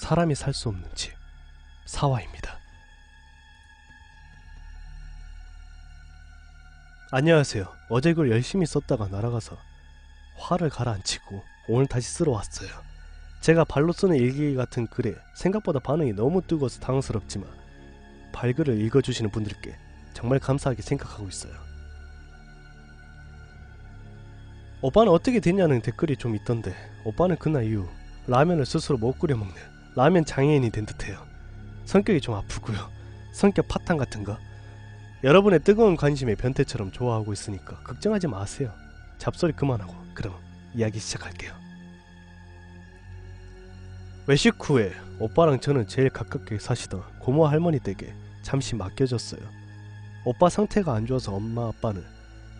사람이 살 수 없는 집 사화입니다. 안녕하세요. 어제 글 열심히 썼다가 날아가서 화를 가라앉히고 오늘 다시 쓰러 왔어요. 제가 발로 쓰는 일기 같은 글에 생각보다 반응이 너무 뜨거워서 당황스럽지만 발글을 읽어주시는 분들께 정말 감사하게 생각하고 있어요. 오빠는 어떻게 됐냐는 댓글이 좀 있던데 오빠는 그날 이후 라면을 스스로 못 끓여 먹는 라면 장애인이 된 듯해요. 성격이 좀 아프고요. 성격 파탄 같은 거. 여러분의 뜨거운 관심에 변태처럼 좋아하고 있으니까 걱정하지 마세요. 잡소리 그만하고 그럼 이야기 시작할게요. 외식 후에 오빠랑 저는 제일 가깝게 사시던 고모 할머니 댁에 잠시 맡겨졌어요. 오빠 상태가 안 좋아서 엄마 아빠는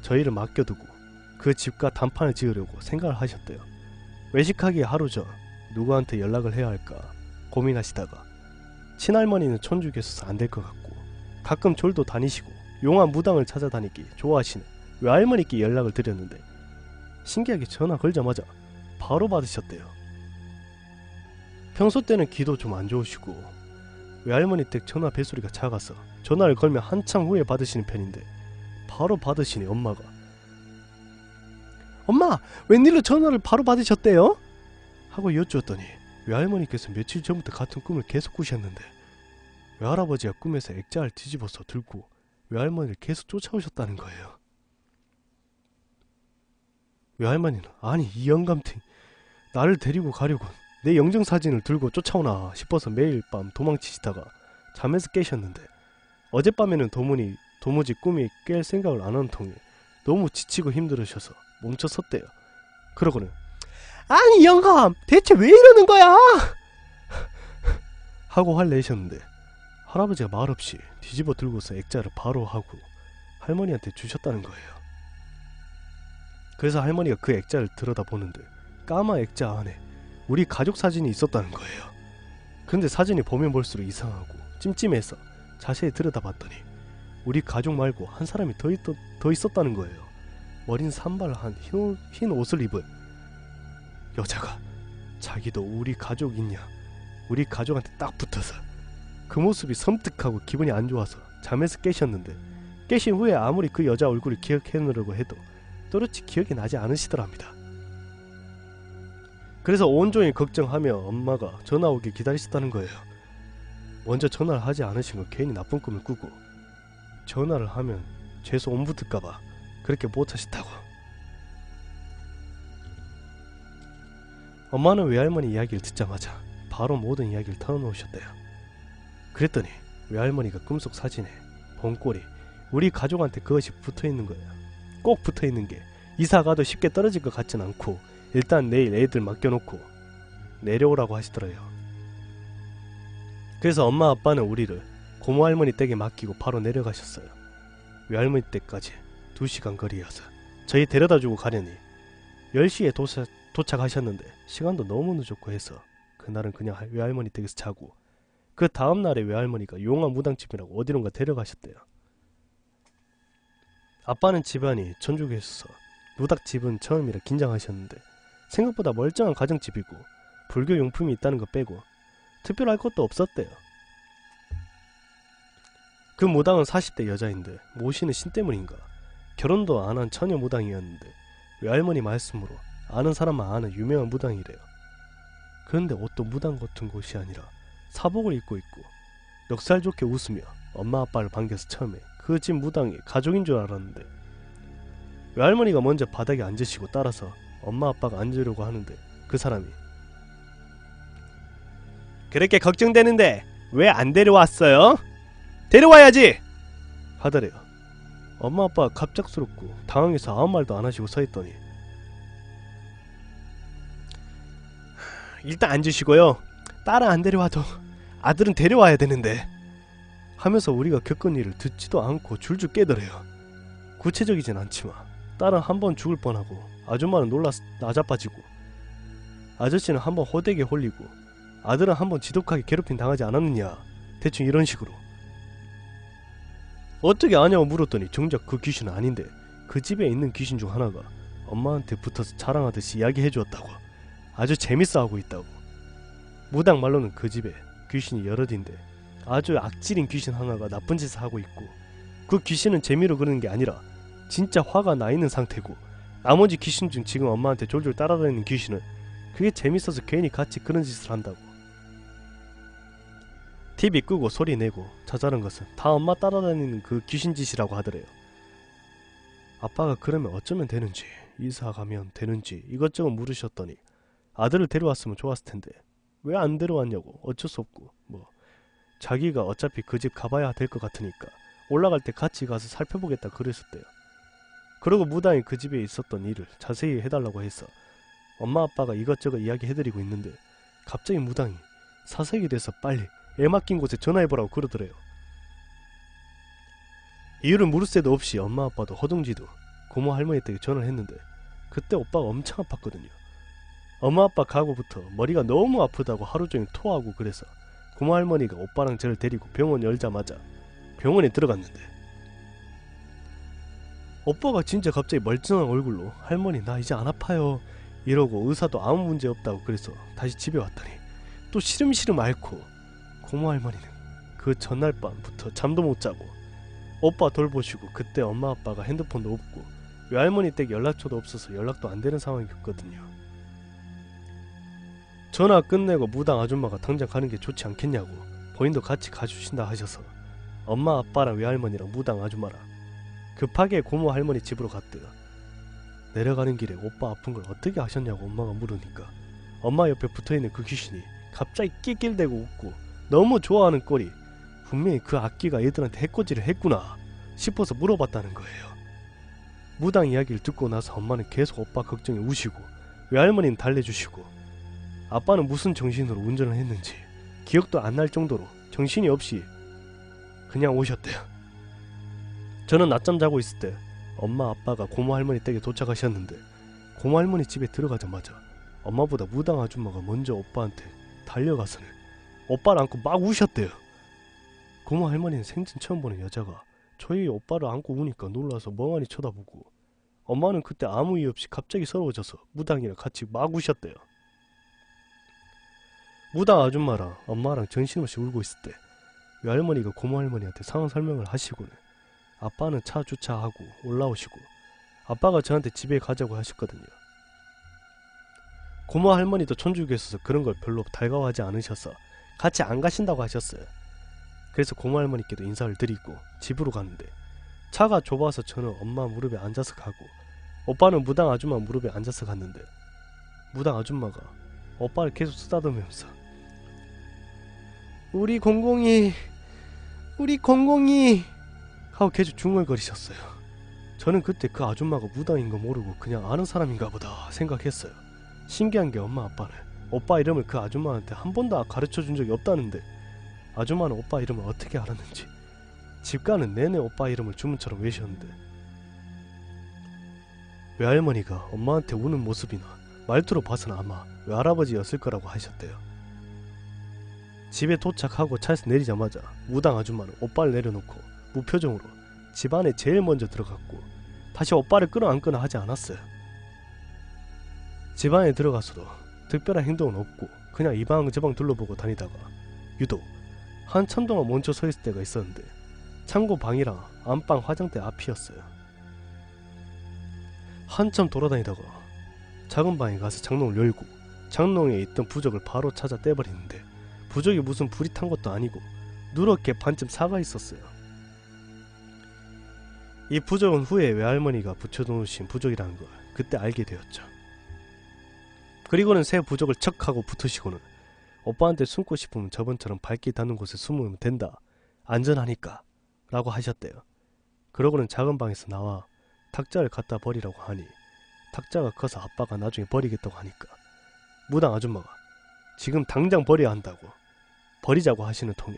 저희를 맡겨두고 그 집과 단판을 지으려고 생각을 하셨대요. 외식하기 하루 전 누구한테 연락을 해야 할까 고민하시다가 친할머니는 계셔서 안 될 것 같고 가끔 졸도 다니시고 용한 무당을 찾아다니기 좋아하시는 외할머니께 연락을 드렸는데 신기하게 전화 걸자마자 바로 받으셨대요. 평소 때는 기도 좀 안 좋으시고 외할머니 댁 전화 벨소리가 작아서 전화를 걸면 한참 후에 받으시는 편인데 바로 받으시니 엄마가 엄마 웬일로 전화를 바로 받으셨대요? 하고 여쭈었더니 외할머니께서 며칠 전부터 같은 꿈을 계속 꾸셨는데 외할아버지가 꿈에서 액자를 뒤집어서 들고 외할머니를 계속 쫓아오셨다는 거예요. 외할머니는 아니 이 영감탱이 나를 데리고 가려고 내 영정사진을 들고 쫓아오나 싶어서 매일 밤 도망치시다가 잠에서 깨셨는데 어젯밤에는 도무니 도무지 꿈이 깰 생각을 안 하는 통에 너무 지치고 힘들으셔서 멈춰 섰대요. 그러고는 아니 영감 대체 왜 이러는 거야? 하고 화를 내셨는데 할아버지가 말없이 뒤집어 들고서 액자를 바로 하고 할머니한테 주셨다는 거예요. 그래서 할머니가 그 액자를 들여다보는데 까마 액자 안에 우리 가족 사진이 있었다는 거예요. 근데 사진이 보면 볼수록 이상하고 찜찜해서 자세히 들여다봤더니 우리 가족 말고 한 사람이 더, 있, 더 있었다는 거예요. 머리는 산발 한 흰, 옷, 흰 옷을 입은 여자가 자기도 우리 가족이냐 우리 가족한테 딱 붙어서 그 모습이 섬뜩하고 기분이 안 좋아서 잠에서 깨셨는데 깨신 후에 아무리 그 여자 얼굴을 기억해내려고 해도 또렷이 기억이 나지 않으시더랍니다. 그래서 온종일 걱정하며 엄마가 전화 오길 기다리셨다는 거예요. 먼저 전화를 하지 않으신 거 괜히 나쁜 꿈을 꾸고 전화를 하면 죄수 온 붙을까봐 그렇게 못하셨다고. 엄마는 외할머니 이야기를 듣자마자 바로 모든 이야기를 털어놓으셨대요. 그랬더니 외할머니가 꿈속 사진에 봉골이 우리 가족한테 그것이 붙어있는 거예요. 꼭 붙어있는 게 이사 가도 쉽게 떨어질 것 같진 않고 일단 내일 애들 맡겨놓고 내려오라고 하시더래요. 그래서 엄마 아빠는 우리를 고모 할머니 댁에 맡기고 바로 내려가셨어요. 외할머니 댁까지 2시간 거리여서 저희 데려다주고 가려니 10시에 도착, 도착하셨는데 시간도 너무 늦었고 해서 그날은 그냥 외할머니 댁에서 자고 그 다음날에 외할머니가 용화 무당집이라고 어디론가 데려가셨대요. 아빠는 집안이 천주교에 있어서 무닥집은 처음이라 긴장하셨는데 생각보다 멀쩡한 가정집이고 불교 용품이 있다는 거 빼고 특별할 것도 없었대요. 그 무당은 40대 여자인데 모시는 신 때문인가 결혼도 안 한 처녀 무당이었는데 외할머니 말씀으로 아는 사람만 아는 유명한 무당이래요. 그런데 옷도 무당 같은 곳이 아니라 사복을 입고 있고 넉살 좋게 웃으며 엄마 아빠를 반겨서 처음에 그 집 무당이 가족인 줄 알았는데 외할머니가 먼저 바닥에 앉으시고 따라서 엄마 아빠가 앉으려고 하는데 그 사람이 그렇게 걱정되는데 왜 안 데려왔어요? 데려와야지! 하더래요. 엄마 아빠 갑작스럽고 당황해서 아무 말도 안 하시고 서 있더니 일단 앉으시고요. 딸은 안 데려와도 아들은 데려와야 되는데 하면서 우리가 겪은 일을 듣지도 않고 줄줄 깨더래요. 구체적이진 않지만 딸은 한 번 죽을 뻔하고 아줌마는 놀라 나자빠지고 아저씨는 한 번 호되게 홀리고 아들은 한 번 지독하게 괴롭힘 당하지 않았느냐 대충 이런 식으로 어떻게 아냐고 물었더니 정작 그 귀신은 아닌데 그 집에 있는 귀신 중 하나가 엄마한테 붙어서 자랑하듯이 이야기해 주었다고 아주 재밌어 하고 있다고. 무당 말로는 그 집에 귀신이 여럿인데 아주 악질인 귀신 하나가 나쁜 짓을 하고 있고 그 귀신은 재미로 그러는 게 아니라 진짜 화가 나 있는 상태고 나머지 귀신 중 지금 엄마한테 졸졸 따라다니는 귀신은 그게 재밌어서 괜히 같이 그런 짓을 한다고. TV 끄고 소리 내고 자자는 것은 다 엄마 따라다니는 그 귀신 짓이라고 하더래요. 아빠가 그러면 어쩌면 되는지 이사 가면 되는지 이것저것 물으셨더니 아들을 데려왔으면 좋았을 텐데 왜 안 데려왔냐고 어쩔 수 없고 뭐 자기가 어차피 그 집 가봐야 될 것 같으니까 올라갈 때 같이 가서 살펴보겠다 그랬었대요. 그리고 무당이 그 집에 있었던 일을 자세히 해달라고 해서 엄마 아빠가 이것저것 이야기해드리고 있는데 갑자기 무당이 사색이 돼서 빨리 애 맡긴 곳에 전화해보라고 그러더래요. 이유를 물을 새도 없이 엄마 아빠도 허둥지도 고모 할머니 댁에 전화를 했는데 그때 오빠가 엄청 아팠거든요. 엄마 아빠 가고부터 머리가 너무 아프다고 하루 종일 토하고 그래서 고모 할머니가 오빠랑 저를 데리고 병원 열자마자 병원에 들어갔는데 오빠가 진짜 갑자기 멀쩡한 얼굴로 할머니 나 이제 안 아파요 이러고 의사도 아무 문제 없다고 그래서 다시 집에 왔더니 또 시름시름 앓고 고모 할머니는 그 전날 밤부터 잠도 못 자고 오빠 돌보시고 그때 엄마 아빠가 핸드폰도 없고 외할머니 댁 연락처도 없어서 연락도 안 되는 상황이었거든요. 전화 끝내고 무당 아줌마가 당장 가는 게 좋지 않겠냐고 본인도 같이 가주신다 하셔서 엄마 아빠랑 외할머니랑 무당 아줌마랑 급하게 고모 할머니 집으로 갔대요. 내려가는 길에 오빠 아픈 걸 어떻게 하셨냐고 엄마가 물으니까 엄마 옆에 붙어있는 그 귀신이 갑자기 낄낄대고 웃고 너무 좋아하는 꼴이 분명히 그 악기가 얘들한테 해코지를 했구나 싶어서 물어봤다는 거예요. 무당 이야기를 듣고 나서 엄마는 계속 오빠 걱정에 우시고 외할머니는 달래주시고 아빠는 무슨 정신으로 운전을 했는지 기억도 안 날 정도로 정신이 없이 그냥 오셨대요. 저는 낮잠 자고 있을 때 엄마 아빠가 고모 할머니 댁에 도착하셨는데 고모 할머니 집에 들어가자마자 엄마보다 무당 아줌마가 먼저 오빠한테 달려가서는 오빠를 안고 막 우셨대요. 고모 할머니는 생전 처음 보는 여자가 저희 오빠를 안고 우니까 놀라서 멍하니 쳐다보고 엄마는 그때 아무 이유 없이 갑자기 서러워져서 무당이랑 같이 막 우셨대요. 무당 아줌마랑 엄마랑 정신없이 울고 있을 때 외할머니가 고모 할머니한테 상황 설명을 하시고는 아빠는 차 주차하고 올라오시고 아빠가 저한테 집에 가자고 하셨거든요. 고모 할머니도 천주교에 있어서 그런 걸 별로 달가워하지 않으셔서 같이 안 가신다고 하셨어요. 그래서 고모 할머니께도 인사를 드리고 집으로 갔는데 차가 좁아서 저는 엄마 무릎에 앉아서 가고 오빠는 무당 아줌마 무릎에 앉아서 갔는데 무당 아줌마가 오빠를 계속 쓰다듬으면서 우리 공공이 우리 공공이 하고 계속 중얼거리셨어요. 저는 그때 그 아줌마가 무당인 거 모르고 그냥 아는 사람인가 보다 생각했어요. 신기한 게 엄마 아빠는 오빠 이름을 그 아줌마한테 한 번도 가르쳐 준 적이 없다는데 아줌마는 오빠 이름을 어떻게 알았는지 집 가는 내내 오빠 이름을 주문처럼 외셨는데 외할머니가 엄마한테 우는 모습이나 말투로 봐서는 아마 외할아버지였을 거라고 하셨대요. 집에 도착하고 차에서 내리자마자 무당 아줌마는 오빠를 내려놓고 무표정으로 집 안에 제일 먼저 들어갔고 다시 오빠를 끌어안거나 하지 않았어요. 집 안에 들어가서도 특별한 행동은 없고 그냥 이방저방 둘러보고 다니다가 유독 한참 동안 멈춰 서 있을 때가 있었는데 창고 방이랑 안방 화장대 앞이었어요. 한참 돌아다니다가 작은 방에 가서 장롱을 열고 장롱에 있던 부적을 바로 찾아 떼버리는데 부적이 무슨 불이 탄 것도 아니고 누렇게 반쯤 사가 있었어요. 이 부적은 후에 외할머니가 붙여놓으신 부적이라는 걸 그때 알게 되었죠. 그리고는 새 부적을 척 하고 붙으시고는 오빠한테 숨고 싶으면 저번처럼 발길 닿는 곳에 숨으면 된다. 안전하니까. 라고 하셨대요. 그러고는 작은 방에서 나와 탁자를 갖다 버리라고 하니 탁자가 커서 아빠가 나중에 버리겠다고 하니까 무당 아줌마가 지금 당장 버려야 한다고 버리자고 하시는 통에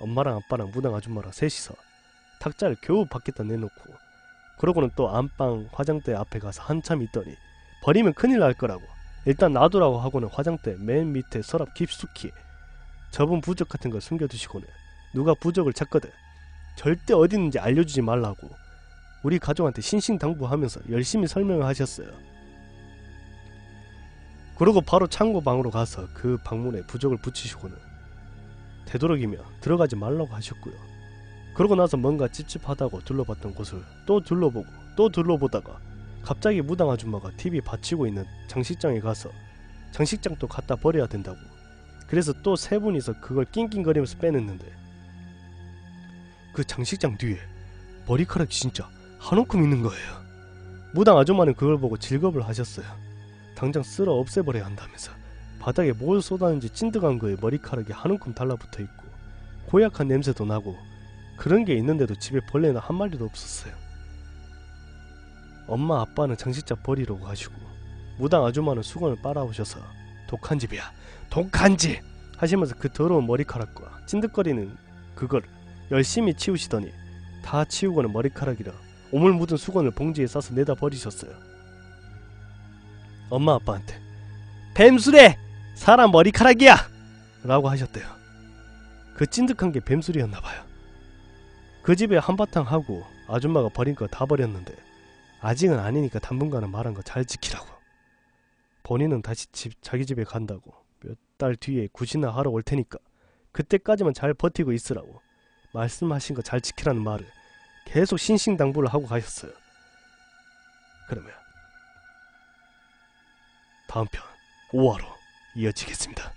엄마랑 아빠랑 무당 아줌마랑 셋이서 탁자를 겨우 밖에다 내놓고 그러고는 또 안방 화장대 앞에 가서 한참 있더니 버리면 큰일 날 거라고 일단 놔두라고 하고는 화장대 맨 밑에 서랍 깊숙이 접은 부적 같은 걸 숨겨두시고는 누가 부적을 찾거든 절대 어디 있는지 알려주지 말라고 우리 가족한테 신신당부하면서 열심히 설명을 하셨어요. 그러고 바로 창고 방으로 가서 그 방문에 부적을 붙이시고는 되도록이며 들어가지 말라고 하셨고요. 그러고 나서 뭔가 찝찝하다고 둘러봤던 곳을 또 둘러보고 또 둘러보다가 갑자기 무당 아줌마가 TV 받치고 있는 장식장에 가서 장식장 또 갖다 버려야 된다고 그래서 또 세 분이서 그걸 낑낑거리면서 빼냈는데 그 장식장 뒤에 머리카락이 진짜 한 움큼 있는 거예요. 무당 아줌마는 그걸 보고 질겁을 하셨어요. 당장 쓸어 없애버려야 한다면서 바닥에 뭘 쏟았는지 찐득한 거에 머리카락이 한 움큼 달라붙어 있고 고약한 냄새도 나고 그런 게 있는데도 집에 벌레는 한 마리도 없었어요. 엄마 아빠는 장식장 버리려고 하시고 무당 아줌마는 수건을 빨아오셔서 독한 집이야 독한 집 하시면서 그 더러운 머리카락과 찐득거리는 그걸 열심히 치우시더니 다 치우고는 머리카락이라 오물 묻은 수건을 봉지에 싸서 내다 버리셨어요. 엄마 아빠한테 뱀술에 사람 머리카락이야! 라고 하셨대요. 그 찐득한 게 뱀술이었나봐요. 그 집에 한바탕 하고 아줌마가 버린 거 다 버렸는데 아직은 아니니까 당분간은 말한 거 잘 지키라고. 본인은 다시 집, 자기 집에 간다고 몇 달 뒤에 굿이나 하러 올 테니까 그때까지만 잘 버티고 있으라고 말씀하신 거 잘 지키라는 말을 계속 신신당부를 하고 가셨어요. 그러면 다음 편 5화로 이어지겠습니다.